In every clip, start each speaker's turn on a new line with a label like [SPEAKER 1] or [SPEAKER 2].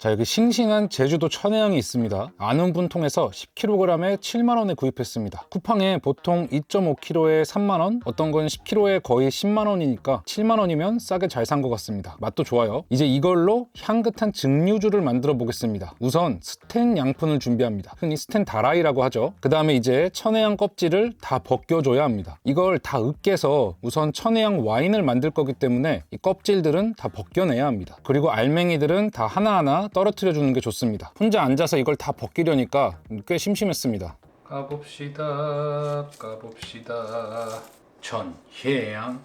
[SPEAKER 1] 자 여기 싱싱한 제주도 천혜향이 있습니다. 아는 분 통해서 10kg에 7만원에 구입했습니다. 쿠팡에 보통 2.5kg에 3만원 어떤 건 10kg에 거의 10만원이니까 7만원이면 싸게 잘 산 것 같습니다. 맛도 좋아요. 이제 이걸로 향긋한 증류주를 만들어 보겠습니다. 우선 스텐 양푼을 준비합니다. 흔히 스텐 다라이라고 하죠. 그 다음에 이제 천혜향 껍질을 다 벗겨줘야 합니다. 이걸 다 으깨서 우선 천혜향 와인을 만들 거기 때문에 이 껍질들은 다 벗겨내야 합니다. 그리고 알맹이들은 다 하나하나 떨어뜨려 주는 게 좋습니다. 혼자 앉아서 이걸 다 벗기려니까 꽤 심심했습니다. 까봅시다 까봅시다. 천혜향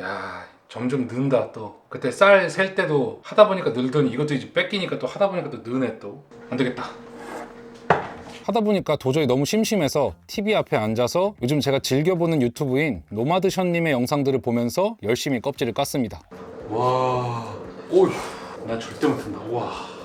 [SPEAKER 1] 야 점점 는다 또. 그때 쌀 셀 때도 하다 보니까 늘더니 이것도 이제 뺏기니까 또 하다 보니까 또 느네 또. 안 되겠다. 하다 보니까 도저히 너무 심심해서 TV 앞에 앉아서 요즘 제가 즐겨보는 유튜브인 노마드션님의 영상들을 보면서 열심히 껍질을 깠습니다 와난 절대 못한다. 와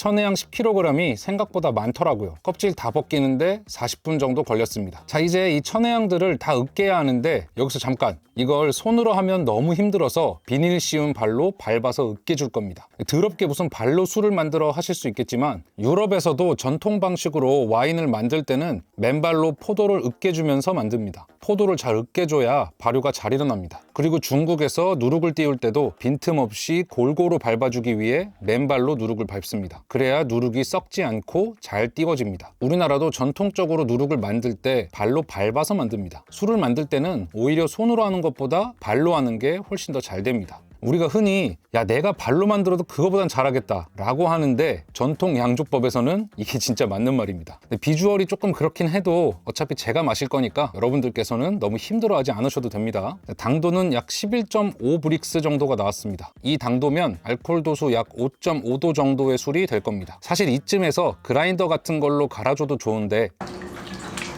[SPEAKER 1] 천혜향 10kg이 생각보다 많더라고요. 껍질 다 벗기는데 40분 정도 걸렸습니다. 자, 이제 이 천혜향들을 다 으깨야 하는데 여기서 잠깐 이걸 손으로 하면 너무 힘들어서 비닐 씌운 발로 밟아서 으깨줄 겁니다. 더럽게 무슨 발로 술을 만들어 하실 수 있겠지만 유럽에서도 전통 방식으로 와인을 만들 때는 맨발로 포도를 으깨주면서 만듭니다. 포도를 잘 으깨줘야 발효가 잘 일어납니다. 그리고 중국에서 누룩을 띄울 때도 빈틈없이 골고루 밟아주기 위해 맨발로 누룩을 밟습니다. 그래야 누룩이 썩지 않고 잘 띄워집니다. 우리나라도 전통적으로 누룩을 만들 때 발로 밟아서 만듭니다. 술을 만들 때는 오히려 손으로 하는 것보다 발로 하는 게 훨씬 더 잘 됩니다. 우리가 흔히 야 내가 발로 만들어도 그거보단 잘하겠다 라고 하는데 전통 양조법에서는 이게 진짜 맞는 말입니다. 비주얼이 조금 그렇긴 해도 어차피 제가 마실 거니까 여러분들께서는 너무 힘들어하지 않으셔도 됩니다. 당도는 약 11.5 브릭스 정도가 나왔습니다. 이 당도면 알코올 도수 약 5.5도 정도의 술이 될 겁니다. 사실 이쯤에서 그라인더 같은 걸로 갈아줘도 좋은데.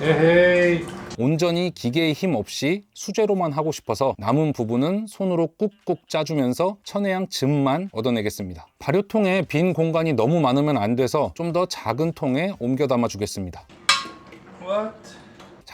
[SPEAKER 1] 에헤이 온전히 기계의 힘 없이 수제로만 하고 싶어서 남은 부분은 손으로 꾹꾹 짜주면서 천혜향 즙만 얻어내겠습니다. 발효통에 빈 공간이 너무 많으면 안 돼서 좀 더 작은 통에 옮겨 담아 주겠습니다. 자,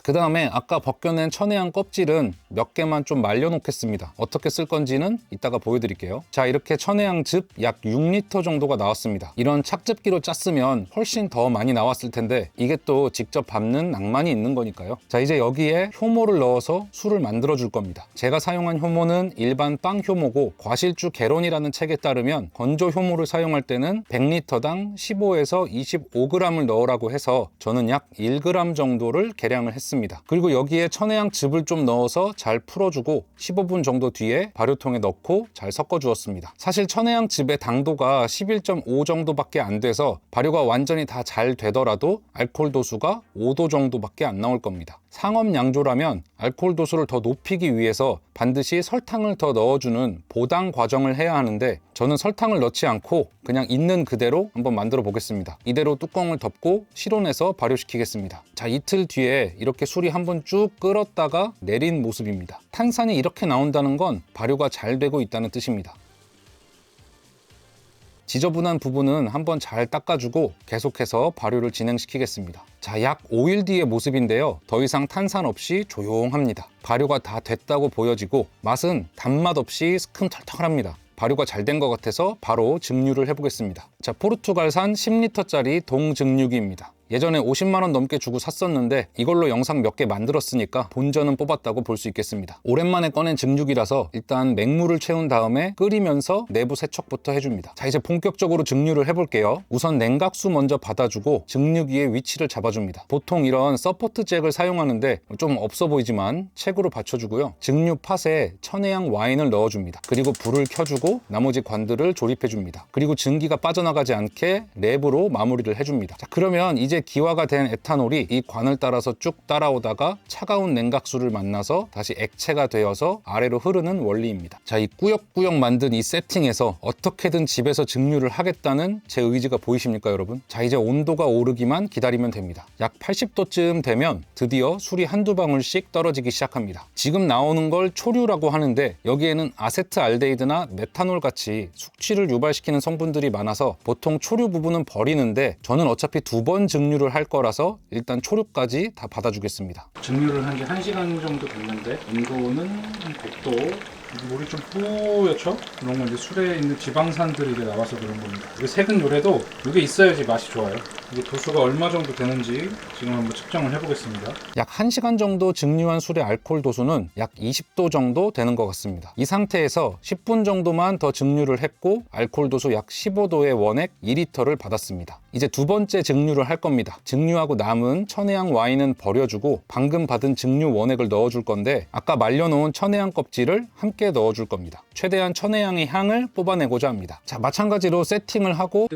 [SPEAKER 1] 그 다음에 아까 벗겨낸 천혜향 껍질은 몇 개만 좀 말려 놓겠습니다. 어떻게 쓸 건지는 이따가 보여드릴게요. 자, 이렇게 천혜향 즙 약 6리터 정도가 나왔습니다. 이런 착즙기로 짰으면 훨씬 더 많이 나왔을 텐데 이게 또 직접 밟는 낭만이 있는 거니까요. 자, 이제 여기에 효모를 넣어서 술을 만들어 줄 겁니다. 제가 사용한 효모는 일반 빵 효모고 과실주 개론이라는 책에 따르면 건조 효모를 사용할 때는 100리터당 15에서 25g을 넣으라고 해서 저는 약 1g 정도를 계량을 했습니다. 그리고 여기에 천혜향 즙을 좀 넣어서 잘 풀어주고 15분 정도 뒤에 발효통에 넣고 잘 섞어주었습니다. 사실 천혜향 즙의 당도가 11.5 정도밖에 안 돼서 발효가 완전히 다 잘 되더라도 알코올 도수가 5도 정도밖에 안 나올 겁니다. 상업 양조라면 알코올 도수를 더 높이기 위해서 반드시 설탕을 더 넣어주는 보당 과정을 해야 하는데 저는 설탕을 넣지 않고 그냥 있는 그대로 한번 만들어 보겠습니다. 이대로 뚜껑을 덮고 실온에서 발효시키겠습니다. 자 이틀 뒤에 이렇게 술이 한번 쭉 끓었다가 내린 모습입니다. 탄산이 이렇게 나온다는 건 발효가 잘 되고 있다는 뜻입니다. 지저분한 부분은 한번 잘 닦아주고 계속해서 발효를 진행시키겠습니다. 자, 약 5일 뒤의 모습인데요. 더 이상 탄산 없이 조용합니다. 발효가 다 됐다고 보여지고 맛은 단맛 없이 스큼털털합니다. 발효가 잘 된 것 같아서 바로 증류를 해보겠습니다. 자, 포르투갈산 10리터짜리 동증류기입니다. 예전에 50만 원 넘게 주고 샀었는데 이걸로 영상 몇 개 만들었으니까 본전은 뽑았다고 볼 수 있겠습니다. 오랜만에 꺼낸 증류기라서 일단 맹물을 채운 다음에 끓이면서 내부 세척부터 해줍니다. 자 이제 본격적으로 증류를 해볼게요. 우선 냉각수 먼저 받아주고 증류기의 위치를 잡아줍니다. 보통 이런 서포트 잭을 사용하는데 좀 없어 보이지만 책으로 받쳐주고요. 증류 팥에 천혜향 와인을 넣어줍니다. 그리고 불을 켜주고 나머지 관들을 조립해줍니다. 그리고 증기가 빠져나가지 않게 랩으로 마무리를 해줍니다. 자 그러면 이제 기화가 된 에탄올이 이 관을 따라서 쭉 따라오다가 차가운 냉각수를 만나서 다시 액체가 되어서 아래로 흐르는 원리입니다. 자, 이 꾸역꾸역 만든 이 세팅에서 어떻게든 집에서 증류를 하겠다는 제 의지가 보이십니까, 여러분? 자, 이제 온도가 오르기만 기다리면 됩니다. 약 80도쯤 되면 드디어 술이 한두 방울씩 떨어지기 시작합니다. 지금 나오는 걸 초류라고 하는데 여기에는 아세트알데히드나 메탄올 같이 숙취를 유발시키는 성분들이 많아서 보통 초류 부분은 버리는데 저는 어차피 두 번 증 증류를 할 거라서 일단 초류까지 다 받아주겠습니다. 증류를 한지 1시간 정도 됐는데 온도는 100도 물이 좀 뿌옇죠? 그런 건 이제 술에 있는 지방산들이 이제 나와서 그런 겁니다. 이게 색은 요래도 이게 있어야지 맛이 좋아요. 이게 도수가 얼마 정도 되는지 지금 한번 측정을 해보겠습니다. 약 1시간 정도 증류한 술의 알코올 도수는 약 20도 정도 되는 것 같습니다. 이 상태에서 10분 정도만 더 증류를 했고 알코올 도수 약 15도의 원액 2리터를 받았습니다. 이제 두 번째 증류를 할 겁니다. 증류하고 남은 천혜향 와인은 버려주고 방금 받은 증류 원액을 넣어줄 건데 아까 말려놓은 천혜향 껍질을 함께 넣어줄 겁니다. 최대한 천혜향의 향을 뽑아내고자 합니다. 자, 마찬가지로 세팅을 하고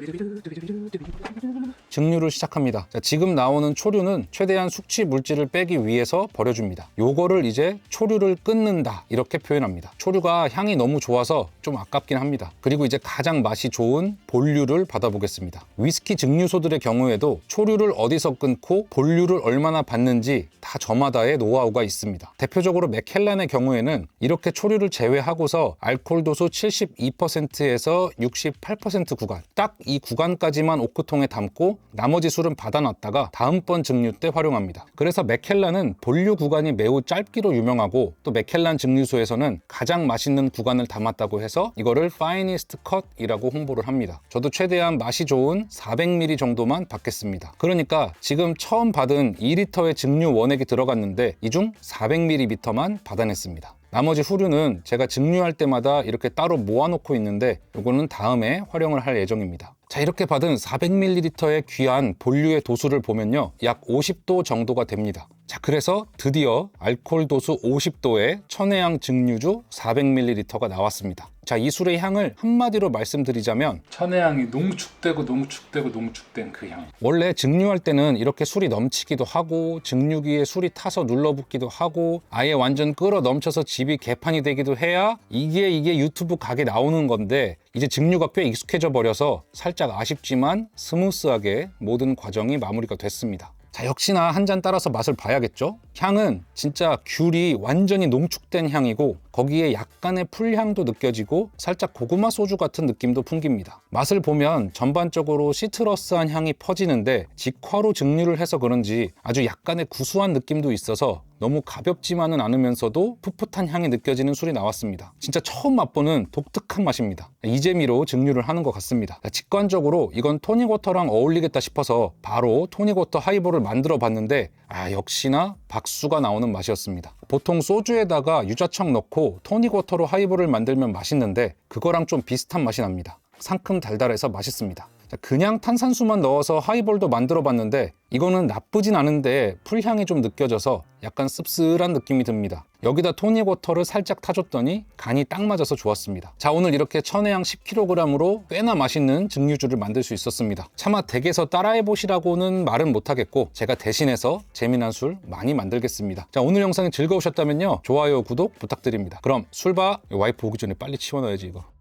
[SPEAKER 1] 증 류를 시작합니다. 자, 지금 나오는 초류는 최대한 숙취 물질을 빼기 위해서 버려줍니다. 요거를 이제 초류를 끊는다 이렇게 표현합니다. 초류가 향이 너무 좋아서 좀 아깝긴 합니다. 그리고 이제 가장 맛이 좋은 본류를 받아보겠습니다. 위스키 증류소들의 경우에도 초류를 어디서 끊고 본류를 얼마나 받는지 다 저마다의 노하우가 있습니다. 대표적으로 맥켈란의 경우에는 이렇게 초류를 제외하고서 알코올 도수 72%에서 68% 구간 딱 이 구간까지만 오크통에 담고 나머지 술은 받아놨다가 다음번 증류 때 활용합니다. 그래서 맥켈란은 본류 구간이 매우 짧기로 유명하고 또 맥켈란 증류소에서는 가장 맛있는 구간을 담았다고 해서 이거를 파이니스트 컷이라고 홍보를 합니다. 저도 최대한 맛이 좋은 400ml 정도만 받겠습니다. 그러니까 지금 처음 받은 2리터의 증류 원액이 들어갔는데 이 중 400ml만 받아냈습니다. 나머지 후류는 제가 증류할 때마다 이렇게 따로 모아놓고 있는데 이거는 다음에 활용을 할 예정입니다. 자 이렇게 받은 400ml의 귀한 본류의 도수를 보면요 약 50도 정도가 됩니다. 자 그래서 드디어 알코올 도수 50도의 천혜향 증류주 400ml가 나왔습니다. 자 이 술의 향을 한마디로 말씀드리자면 천혜향이 농축되고 농축되고 농축된 그 향. 원래 증류할 때는 이렇게 술이 넘치기도 하고 증류기에 술이 타서 눌러붙기도 하고 아예 완전 끓어 넘쳐서 집이 개판이 되기도 해야 이게 이게 유튜브 각에 나오는 건데 이제 증류가 꽤 익숙해져 버려서 살짝 아쉽지만 스무스하게 모든 과정이 마무리가 됐습니다. 자, 역시나 한 잔 따라서 맛을 봐야겠죠? 향은 진짜 귤이 완전히 농축된 향이고 거기에 약간의 풀향도 느껴지고 살짝 고구마 소주 같은 느낌도 풍깁니다. 맛을 보면 전반적으로 시트러스한 향이 퍼지는데 직화로 증류를 해서 그런지 아주 약간의 구수한 느낌도 있어서 너무 가볍지만은 않으면서도 풋풋한 향이 느껴지는 술이 나왔습니다. 진짜 처음 맛보는 독특한 맛입니다. 이 재미로 증류를 하는 것 같습니다. 직관적으로 이건 토닉워터랑 어울리겠다 싶어서 바로 토닉워터 하이볼을 만들어 봤는데 아 역시나 박수가 나오는 맛이었습니다. 보통 소주에다가 유자청 넣고 토닉워터로 하이볼을 만들면 맛있는데 그거랑 좀 비슷한 맛이 납니다. 상큼 달달해서 맛있습니다. 자, 그냥 탄산수만 넣어서 하이볼도 만들어 봤는데 이거는 나쁘진 않은데 풀향이 좀 느껴져서 약간 씁쓸한 느낌이 듭니다. 여기다 토닉 워터를 살짝 타줬더니 간이 딱 맞아서 좋았습니다. 자 오늘 이렇게 천혜향 10kg으로 꽤나 맛있는 증류주를 만들 수 있었습니다. 차마 댁에서 따라해보시라고는 말은 못하겠고 제가 대신해서 재미난 술 많이 만들겠습니다. 자 오늘 영상이 즐거우셨다면요 좋아요 구독 부탁드립니다. 그럼 술봐 와이프 오기 전에 빨리 치워넣어야지 이거.